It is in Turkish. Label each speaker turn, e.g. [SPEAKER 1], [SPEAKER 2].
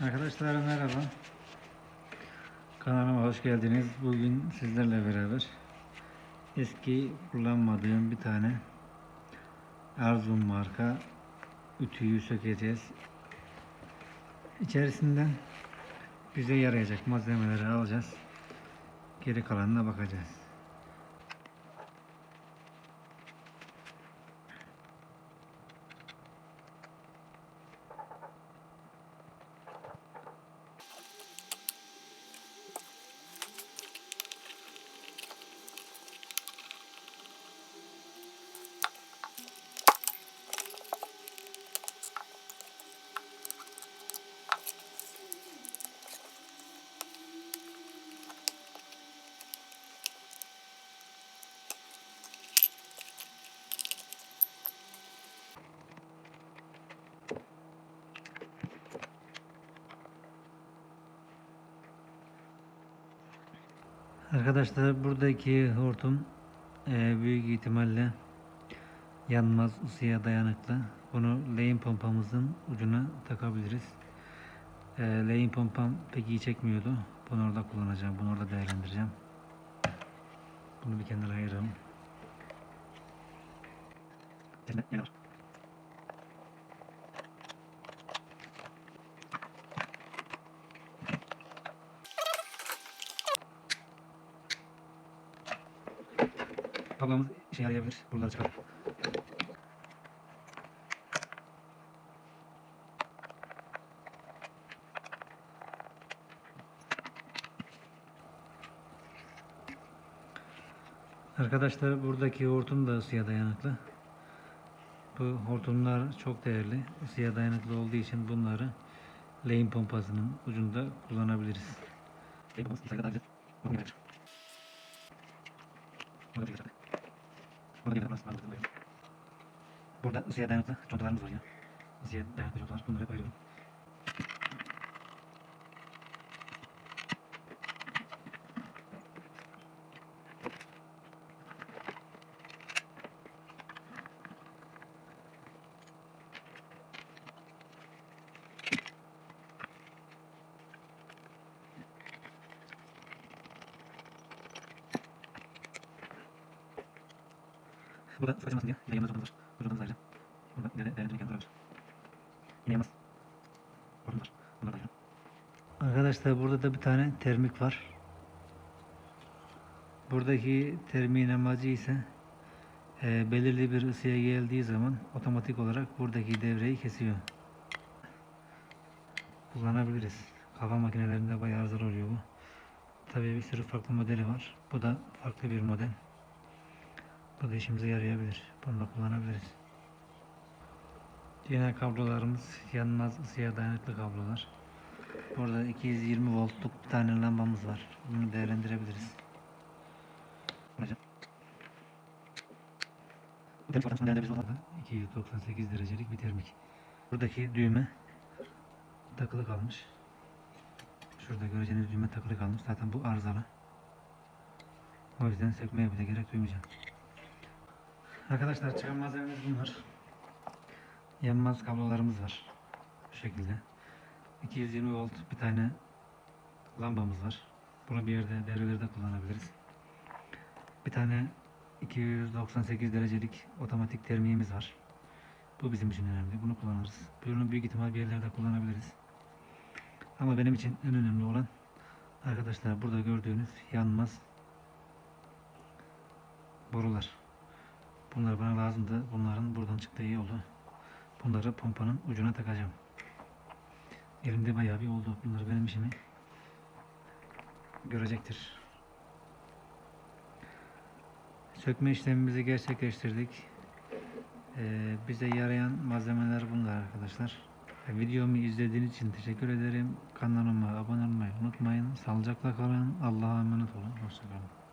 [SPEAKER 1] Arkadaşlar merhaba. Kanalıma hoş geldiniz. Bugün sizlerle beraber eski kullanmadığım bir tane Arzum marka ütüyü sökeceğiz. İçerisinden bize yarayacak malzemeleri alacağız. Geri kalanına bakacağız. Arkadaşlar buradaki hortum e, büyük ihtimalle yanmaz ısıya dayanıklı. Bunu lehim pompamızın ucuna takabiliriz. E, lehim pompam pek iyi çekmiyordu. Bunu orada kullanacağım. Bunu orada değerlendireceğim. Bunu bir kenara ayıralım. Kablamız işe yarayabilir. Buraları çıkar. Arkadaşlar buradaki hortum da ısıya dayanıklı. Bu hortumlar çok değerli. Isıya dayanıklı olduğu için bunları lehim pompasının ucunda kullanabiliriz. Lehim pompası daha güzel. Bunu. Burada bir güzel. Burada bir burası. Burada, ısıya dayanıklı contalarımız var ya. Isıya dayanıklı. Bunları ayırıyorum. Burada su açılmasın diye yine yanımda contamız var. Bu contamız ayrıca. Burada ileride değerlendirme kenarı var. Yine yanmaz. Hortum var. Bunları da ayırıyorum. Arkadaşlar burada da bir tane termik var. Buradaki termiğin amacı ise e, belirli bir ısıya geldiği zaman otomatik olarak buradaki devreyi kesiyor. Kullanabiliriz. Kafa makinelerinde bayağı zor oluyor bu. Tabii bir sürü farklı modeli var. Bu da farklı bir model. Bu da işimize yarayabilir. Bunu da kullanabiliriz. Yine kablolarımız yanmaz ısıya dayanıklı kablolar. Burada 220 voltluk bir tane lambamız var. Bunu değerlendirebiliriz. Hocam. Bu termik ortamı değerlendirebiliriz orada. 298 derecelik bir termik. Buradaki düğme takılı kalmış. Şurada göreceğiniz düğme takılı kalmış. Zaten bu arızalı. O yüzden sökmeye bile gerek duymayacağım. Arkadaşlar çıkan malzememiz bunlar. Yanmaz kablolarımız var. Bu şekilde. 220 volt bir tane lambamız var. Bunu bir yerde devrelerde kullanabiliriz. Bir tane 298 derecelik otomatik termiğimiz var. Bu bizim için önemli. Bunu kullanırız. Bunu büyük ihtimal bir yerlerde kullanabiliriz. Ama benim için en önemli olan arkadaşlar burada gördüğünüz yanmaz borular. Bunlar bana lazımdı. Bunların buradan çıktığı iyi oldu. Bunları pompanın ucuna takacağım. Elimde bayağı bir oldu. Bunlar benim işimi görecektir. Sökme işlemimizi gerçekleştirdik. Ee, bize yarayan malzemeler bunlar arkadaşlar. Ee, Videomu izlediğiniz için teşekkür ederim. Kanalıma abone olmayı unutmayın. Sağlıcakla kalın. Allah'a emanet olun. Hoşçakalın.